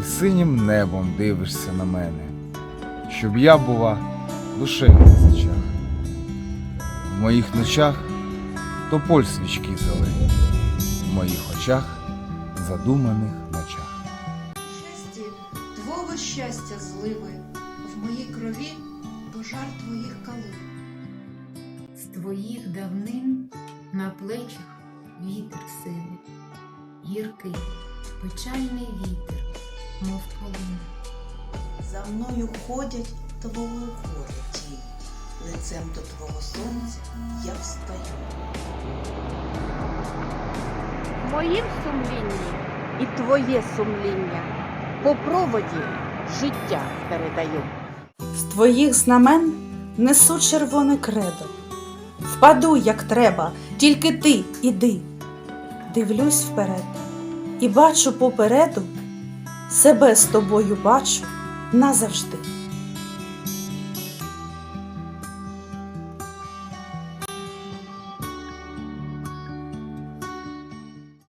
ти синім небом дивишся на мене, щоб я була душею в очах. В моїх ночах тополь свічки зелені, в моїх очах задуманих ночах. Щасті, твого щастя зливи, в моїй крові пожар твоїх калин. З твоїх давнин на плечах вітер сивий, гіркий, печальний вітер, мов полин. За мною ходять твого горя тінь, лицем до твого сонця я встаю. В моїм сумлінні і твоє сумління по проводі життя передаю. З твоїх знамен несу червоне кредо. Впаду, як треба, тільки ти іди. Дивлюсь вперед і бачу попереду, себе з тобою бачу назавжди.